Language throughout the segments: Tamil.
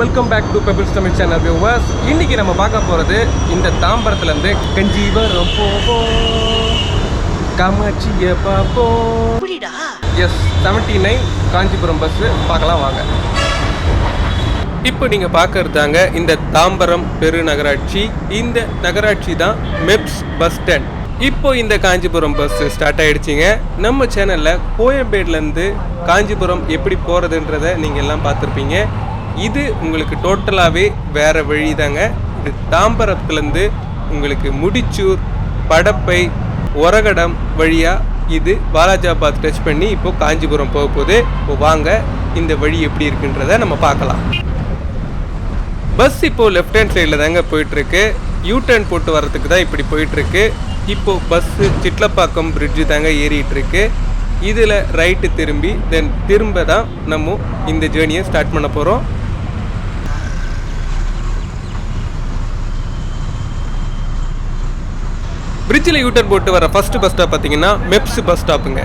Welcome back to Pebbles Tamil channel viewers இன்னைக்கு நம்ம பார்க்க போகிறது இந்த தாம்பரத்துலேருந்து கஞ்சிவரம் போவோம் காமாட்சியை பார்ப்போம். S seventy nine Kanchipuram bus பார்க்கலாம் வாங்க. இப்போ நீங்கள் பார்க்கறதாங்க இந்த தாம்பரம் பெருநகராட்சி. இந்த நகராட்சி தான் மெப்ஸ் பஸ் ஸ்டாண்ட் இப்போ இந்த காஞ்சிபுரம் பஸ் ஸ்டார்ட் ஆயிடுச்சுங்க. நம்ம சேனலில் கோயம்பேடுலேருந்து காஞ்சிபுரம் எப்படி போகிறதுன்றத நீங்கள் எல்லாம் பார்த்துருப்பீங்க. இது உங்களுக்கு டோட்டலாகவே வேறு வழி தாங்க இது தாம்பரத்துலேருந்து உங்களுக்கு முடிச்சூர் படப்பை ஒரகடம் வழியாக இது பாலாஜாபாத் டச் பண்ணி இப்போ காஞ்சிபுரம் போக போது இப்போ வாங்க இந்த வழி எப்படி இருக்குன்றத நம்ம பார்க்கலாம். பஸ் இப்போ லெஃப்ட் ஹேண்ட் சைடில் தாங்க போயிட்டுருக்கு. யூ டர்ன் போட்டு வர்றதுக்கு தான் இப்படி போயிட்டுருக்கு. இப்போது பஸ்ஸு சிட்லப்பாக்கம் பிரிட்ஜு தாங்க ஏறிட்டுருக்கு. இதில் ரைட்டு திரும்பி தென் திரும்ப தான் நம்ம இந்த ஜேர்னியை ஸ்டார்ட் பண்ண போகிறோம் பிரிட்ஜில் யூட்டர் போட்டு வர ஃபர்ஸ்ட் பஸ் ஸ்டாப் பார்த்தீங்கன்னா மெப்ஸ் பஸ் ஸ்டாப்புங்க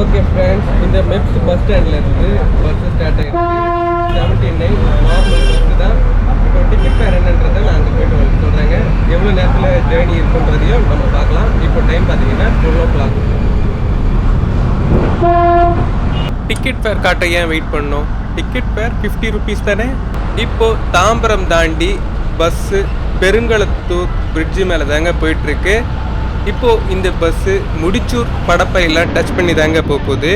ஓகே ஃப்ரெண்ட்ஸ் இந்த மெப்ஸ் பஸ் ஸ்டாண்ட்ல இருந்து பஸ் ஸ்டார்ட் ஆயிருக்கு செவன்டி நைன் நார்மல் பஸ் தான். இப்போ டிக்கெட் ஃபேர் என்னன்றதை நான் அங்கே போயிட்டு வந்து சொல்கிறேங்க எவ்வளோ நேரத்தில் ஜேர்னி இருக்குன்றதையும் நம்ம பார்க்கலாம். இப்போ டைம் பார்த்தீங்கன்னா twelve o'clock ticket fare காட்ட ஏன் வெயிட் பண்ணோம்? டிக்கெட் ஃபேர் ஃபிஃப்டி ருபீஸ் தானே? இப்போ தாம்பரம் தாண்டி பஸ்ஸு பெருங்களத்தூர் பிரிட்ஜு மேலே தாங்க போயிட்டுருக்கு. இப்போது இந்த பஸ்ஸு முடிச்சூர் படப்பையில் டச் பண்ணி தாங்க போகுது.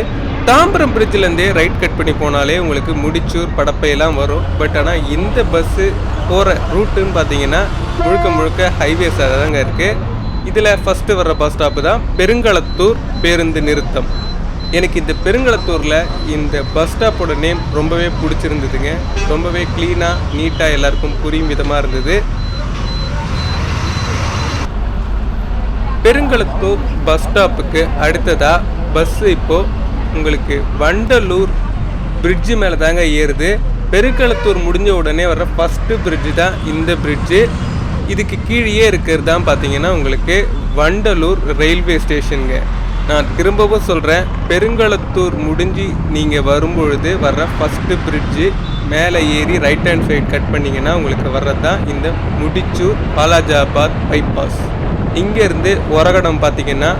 தாம்பரம் பிரிட்ஜிலேருந்தே ரைட் கட் பண்ணி போனாலே உங்களுக்கு முடிச்சூர் படப்பையெல்லாம் வரும். பட் ஆனால் இந்த பஸ்ஸு போகிற ரூட்டுன்னு பார்த்தீங்கன்னா முழுக்க முழுக்க ஹைவேஸாக தாங்க இருக்குது இதில் ஃபஸ்ட்டு வர்ற பஸ் ஸ்டாப்பு தான் பெருங்களத்தூர் பேருந்து நிறுத்தம். எனக்கு இந்த பெருங்களத்தூரில் இந்த பஸ் ஸ்டாப்போட நேம் ரொம்பவே பிடிச்சிருந்ததுங்க. ரொம்பவே க்ளீனாக நீட்டாக எல்லாருக்கும் புரியும் விதமாக இருந்தது. பெருங்களத்தூர் பஸ் ஸ்டாப்புக்கு அடுத்ததாக பஸ்ஸு இப்போது உங்களுக்கு வண்டலூர் பிரிட்ஜு மேலே தாங்க ஏறுது. பெருங்களத்தூர் முடிஞ்ச உடனே வர்ற ஃபஸ்ட்டு பிரிட்ஜு தான் இந்த பிரிட்ஜு இதுக்கு கீழேயே இருக்கிறது தான் பார்த்தீங்கன்னா உங்களுக்கு வண்டலூர் ரயில்வே ஸ்டேஷனுங்க நான் திரும்பவும் சொல்கிறேன் பெருங்களத்தூர் முடிஞ்சு நீங்கள் வரும்பொழுது வர்ற ஃபஸ்ட்டு பிரிட்ஜு மேலே ஏறி ரைட் ஹேண்ட் சைடு கட் பண்ணிங்கன்னா உங்களுக்கு வர்றது தான் இந்த முடிச்சூர் பாலாஜாபாத் பைபாஸ் இங்கேருந்து ஒரகடம் பார்த்தீங்கன்னா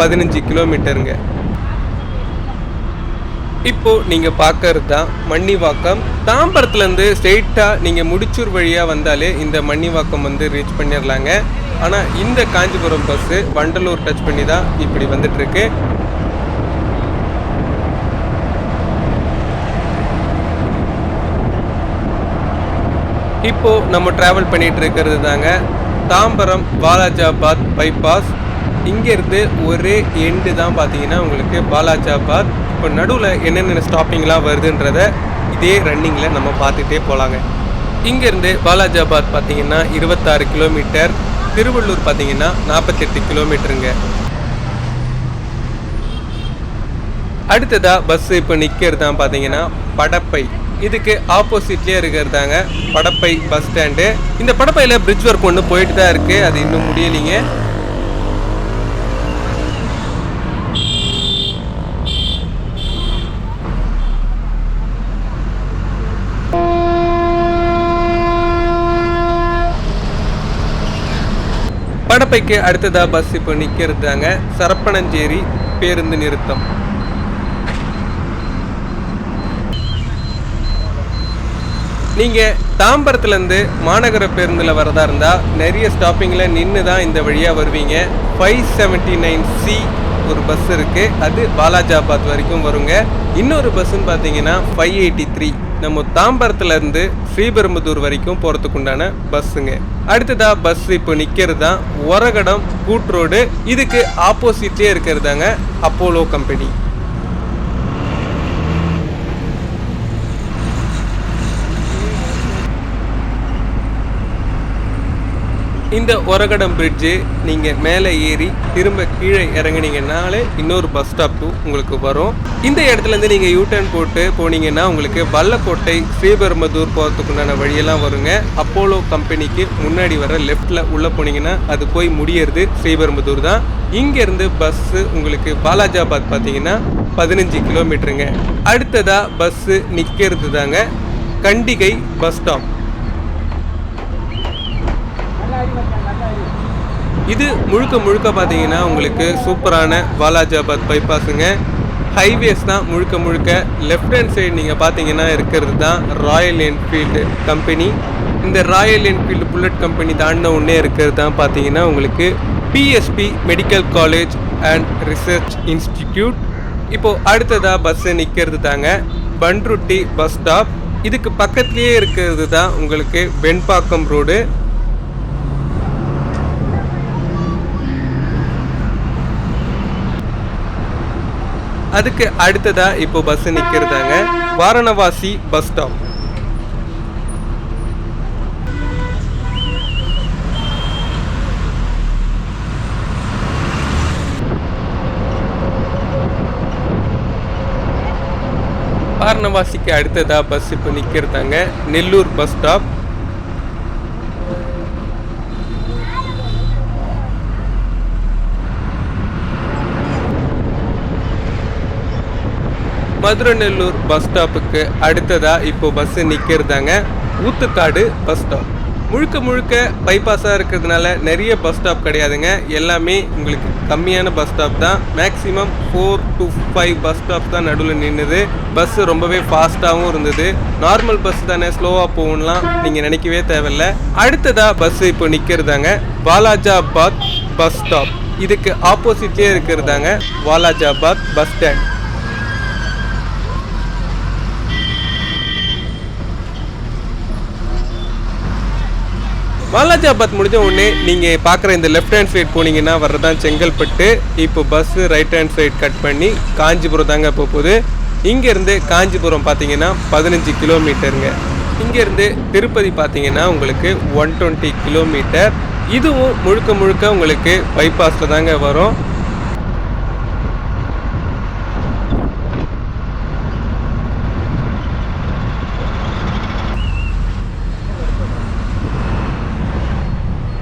பதினஞ்சு கிலோமீட்டருங்க இப்போ நீங்கள் பார்க்கறது தான் மன்னிவாக்கம். தாம்பரத்துலேருந்து ஸ்ட்ரெயிட்டாக நீங்கள் முடிச்சூர் வழியாக வந்தாலே இந்த மன்னிவாக்கம் வந்து ரீச் பண்ணிடலாங்க. ஆனால் இந்த காஞ்சிபுரம் பஸ்ஸு வண்டலூர் டச் பண்ணி தான் இப்படி வந்துட்டுருக்கு. இப்போது நம்ம ட்ராவல் பண்ணிகிட்டு இருக்கிறது தாங்க. தாம்பரம் பாலாஜாபாத் பைபாஸ் இங்கேருந்து ஒரே எண்டு தான் பார்த்தீங்கன்னா உங்களுக்கு பாலாஜாபாத் இப்போ நடுவில் என்னென்ன ஸ்டாப்பிங்லாம் வருதுன்றத இதே ரன்னிங்கில் நம்ம பார்த்துட்டே போகலாங்க இங்கேருந்து பாலாஜாபாத் பார்த்தீங்கன்னா இருபத்தாறு கிலோமீட்டர் திருவள்ளூர் பார்த்தீங்கன்னா நாற்பத்தெட்டு கிலோமீட்டருங்க அடுத்ததாக பஸ்ஸு இப்போ நிற்கிறது தான் பார்த்தீங்கன்னா படப்பை. இதுக்கு ஆப்போசிட்லேயே இருக்கிறதாங்க படப்பை பஸ் ஸ்டாண்டு. இந்த படப்பையில் பிரிட்ஜ் ஒர்க் ஒன்று போயிட்டு தான் இருக்குது அது இன்னும் முடியலைங்க. படப்பைக்கு அடுத்ததாக பஸ் இப்போ நிற்கிறதாங்க சரப்பணஞ்சேரி பேருந்து நிறுத்தம். நீங்கள் தாம்பரத்துலேருந்து மாநகர பேருந்தில் வரதா இருந்தால் நிறைய ஸ்டாப்பிங்கில் நின்று தான் இந்த வழியாக வருவீங்க. ஃபைவ் செவன்ட்டி நைன் சி ஒரு பஸ் இருக்குது அது பாலாஜாபாத் வரைக்கும் வருங்க. இன்னொரு பஸ்ஸுன்னு பார்த்தீங்கன்னா ஃபைவ் எயிட்டி த்ரீ நம்ம தாம்பரத்துலேருந்து ஸ்ரீபெரும்புதூர் வரைக்கும் போகிறதுக்கு உண்டான பஸ்ஸுங்க அடுத்ததாக பஸ் இப்போ நிற்கிறது தான் ஒரகடம் கூட்ரோடு இதுக்கு ஆப்போசிட்லேயே இருக்கிறதாங்க அப்போலோ கம்பெனி இந்த ஒரகடம் பிரிட்ஜு நீங்கள் மேலே ஏறி திரும்ப கீழே இறங்குனீங்கனாலே இன்னொரு பஸ் ஸ்டாப்பு உங்களுக்கு வரும். இந்த இடத்துலேருந்து நீங்கள் யூ போட்டு போனீங்கன்னா உங்களுக்கு வல்லக்கோட்டை ஸ்ரீபெரும்புதூர் போகிறதுக்குண்டான வழியெல்லாம் வருங்க. அப்போலோ கம்பெனிக்கு முன்னாடி வர லெஃப்டில் உள்ளே போனீங்கன்னா அது போய் முடியறது ஸ்ரீபெரும்புதூர் தான். இங்கேருந்து பஸ்ஸு உங்களுக்கு பாலாஜாபாத் பார்த்தீங்கன்னா பதினஞ்சு கிலோமீட்டருங்க அடுத்ததாக பஸ்ஸு நிற்கிறது தாங்க கண்டிகை பஸ் ஸ்டாப் இது முழுக்க முழுக்க பார்த்தீங்கன்னா உங்களுக்கு சூப்பரான வாலாஜாபாத் பைபாஸுங்க ஹைவேஸ் தான் முழுக்க முழுக்க லெஃப்ட் ஹேண்ட் சைடு நீங்கள் பார்த்தீங்கன்னா இருக்கிறது தான் ராயல் என்ஃபீல்டு கம்பெனி இந்த ராயல் என்ஃபீல்டு புல்லட் கம்பெனி தாண்டின உடனே இருக்கிறது தான் பார்த்தீங்கன்னா உங்களுக்கு PSP medical college and research institute இப்போது அடுத்ததாக பஸ்ஸு நிற்கிறது தாங்க பன்ருட்டி பஸ் ஸ்டாப் இதுக்கு பக்கத்துலேயே இருக்கிறது தான் உங்களுக்கு வெண்பாக்கம் ரோடு அதுக்கு அடுத்ததா இப்போ பஸ் நிக்கிறதாங்க வாரணவாசி பஸ் ஸ்டாப் வாரணவாசிக்கு அடுத்ததா பஸ் இப்போ நிற்கிறதாங்க Nellore bus stop Maduranellore bus ஸ்டாப்புக்கு அடுத்ததாக இப்போ பஸ் நிற்கிறதாங்க ஊத்துக்காடு பஸ் ஸ்டாப் முழுக்க முழுக்க பைபாஸாக இருக்கிறதுனால நிறைய பஸ் ஸ்டாப் கிடையாதுங்க. எல்லாமே உங்களுக்கு கம்மியான பஸ் ஸ்டாப் தான். Maximum four to five bus stop தான் நடுவில் நின்றுது பஸ் ரொம்பவே ஃபாஸ்ட்டாகவும் இருந்தது. நார்மல் பஸ் தானே ஸ்லோவாக போகணும்லாம் நீங்கள் நினைக்கவே தேவையில்ல. அடுத்ததாக பஸ் இப்போ நிற்கிறதாங்க வாலாஜாபாத் பஸ் ஸ்டாப் இதுக்கு ஆப்போசிட்லேயே இருக்கிறதாங்க வாலாஜாபாத் பஸ் ஸ்டாண்ட் வாலாஜாபாத் முடிஞ்ச உடனே நீங்கள் பார்க்குற இந்த லெஃப்ட் ஹேண்ட் சைடு போனீங்கன்னா வர்றதான் செங்கல்பட்டு. இப்போ bus right hand side cut பண்ணி காஞ்சிபுரம் தாங்க போகுது. இங்கேருந்து காஞ்சிபுரம் பார்த்தீங்கன்னா பதினஞ்சு கிலோமீட்டருங்க. இங்கேருந்து திருப்பதி பார்த்தீங்கன்னா உங்களுக்கு ஒன் டுவெண்ட்டி கிலோமீட்டர் இதுவும் முழுக்க முழுக்க உங்களுக்கு பைபாஸில் தாங்க வரும்.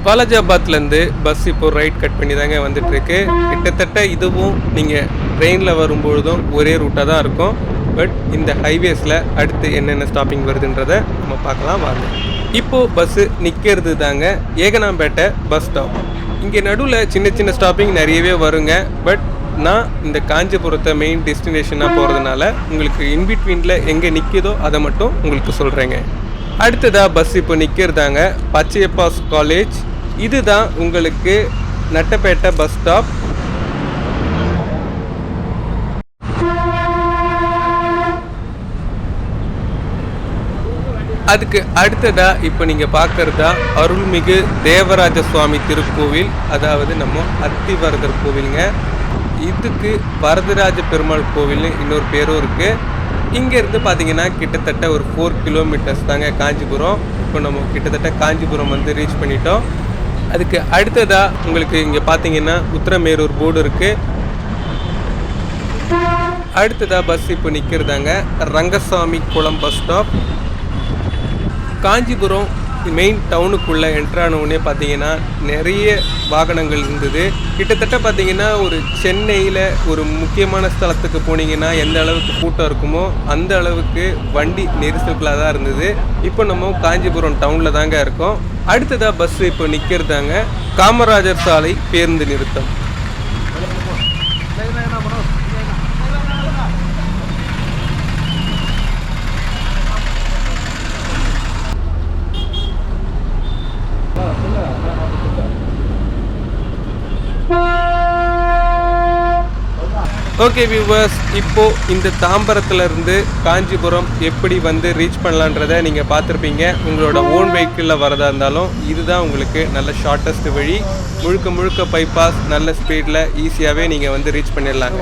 பாலாஜாபாத்லேருந்து பஸ் இப்போ ரைட் கட் பண்ணி தாங்க வந்துட்டுருக்கு. கிட்டத்தட்ட இதுவும் நீங்கள் ட்ரெயினில் வரும்பொழுதும் ஒரே ரூட்டாக தான் இருக்கும். பட் இந்த ஹைவேஸில் அடுத்து என்னென்ன ஸ்டாப்பிங் வருதுன்றதை நம்ம பார்க்கலாம் வாங்க. இப்போது பஸ்ஸு நிற்கிறது தாங்க ஏகனாம்பேட்டை பஸ் ஸ்டாப் இங்கே நடுவில் சின்ன சின்ன ஸ்டாப்பிங் நிறையவே வருங்க. பட் நான் இந்த காஞ்சிபுரத்தை மெயின் டெஸ்டினேஷனாக போகிறதுனால உங்களுக்கு இன்பிட்வீனில் எங்கே நிற்கிதோ அதை மட்டும் உங்களுக்கு சொல்கிறேங்க அடுத்ததாக பஸ் இப்போ நிற்கிறதாங்க பச்சையப்பாஸ் காலேஜ் இதுதான் உங்களுக்கு நட்டப்பேட்டை பஸ் ஸ்டாப். அதுக்கு அடுத்ததா இப்போ நீங்கள் பார்க்கறதா அருள்மிகு தேவராஜ சுவாமி திருக்கோவில் அதாவது நம்ம அத்திவரதர் கோவிலுங்க. இதுக்கு வரதராஜ பெருமாள் கோவில்னு இன்னொரு பேரும் இருக்குது இங்கேருந்து பார்த்தீங்கன்னா கிட்டத்தட்ட ஒரு ஃபோர் கிலோமீட்டர்ஸ் தாங்க காஞ்சிபுரம். இப்போ நம்ம கிட்டத்தட்ட காஞ்சிபுரம் வந்து ரீச் பண்ணிட்டோம். அதுக்கு அடுத்ததாக உங்களுக்கு இங்கே பார்த்தீங்கன்னா உத்தரமேரூர் போர்டு இருக்குது அடுத்ததாக பஸ் இப்போ நிற்கிறதாங்க Rangasamy Kulam bus stop Kanchipuram main டவுனுக்குள்ளே என்ட்ரான உடனே பார்த்தீங்கன்னா நிறைய வாகனங்கள் இருந்தது. கிட்டத்தட்ட பார்த்தீங்கன்னா ஒரு சென்னையில் ஒரு முக்கியமான ஸ்தலத்துக்கு போனீங்கன்னா எந்த அளவுக்கு கூட்டம் இருக்குமோ அந்த அளவுக்கு வண்டி நெரிசலுக்குள்ளாக தான் இருந்தது. இப்போ நம்ம காஞ்சிபுரம் டவுனில் தாங்க இருக்கோம். அடுத்ததாக பஸ் இப்போ நிற்கிறதாங்க காமராஜர் சாலை பேருந்து நிறுத்தம். ஓகே வியூவர்ஸ் இப்போ இந்த தாம்பரத்துலேருந்து காஞ்சிபுரம் எப்படி வந்து ரீச் பண்ணலான்றதை நீங்கள் பார்த்துருப்பீங்க. உங்களோட ஓன் வெஹிக்கிளில் வரதா இருந்தாலும் இதுதான் உங்களுக்கு நல்ல ஷார்ட்டஸ்ட் வழி. முழுக்க முழுக்க பைபாஸ் நல்ல ஸ்பீடில் ஈஸியாகவே நீங்கள் வந்து ரீச் பண்ணிடலாங்க.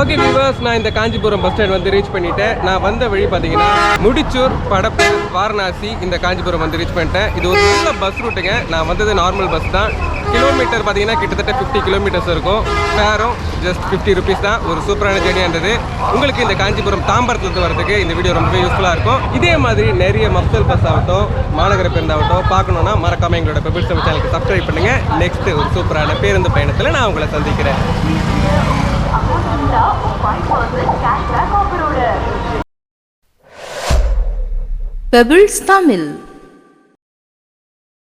ஓகே வியூவர்ஸ் நான் இந்த காஞ்சிபுரம் பஸ் ஸ்டாண்ட் வந்து ரீச் பண்ணிட்டேன். நான் வந்த வழி பார்த்தீங்கன்னா முடிச்சூர் படப்பு வாரணாசி இந்த காஞ்சிபுரம் வந்து ரீச் பண்ணிட்டேன். இது ஒரு நல்ல பஸ் ரூட்டுங்க நான் வந்தது நார்மல் பஸ் தான். கிலோமீட்டர் பார்த்தீங்கன்னா கிட்டத்தட்ட ஃபிஃப்டி கிலோமீட்டர்ஸ் இருக்கும். ஃபேரும் ஜஸ்ட் ஃபிஃப்டி ருபீஸ் தான். ஒரு சூப்பரான ஜேர்னியானது உங்களுக்கு இந்த காஞ்சிபுரம் தாம்பரத்துலேருந்து வரதுக்கு இந்த வீடியோ ரொம்பவே யூஸ்ஃபுல்லாக இருக்கும். இதே மாதிரி நிறைய மஃப்சல் பஸ் ஆகட்டும் மாநகர பேருந்து ஆகட்டும் பார்க்கணுன்னா மறக்காமல் எங்களோட பெபிள் சேனலுக்கு சப்ஸ்கிரைப் பண்ணுங்க. நெக்ஸ்ட் ஒரு சூப்பரான பேருந்து பயணத்தில் நான் உங்களை சந்திக்கிறேன். பெபிள்ஸ் தமிழ்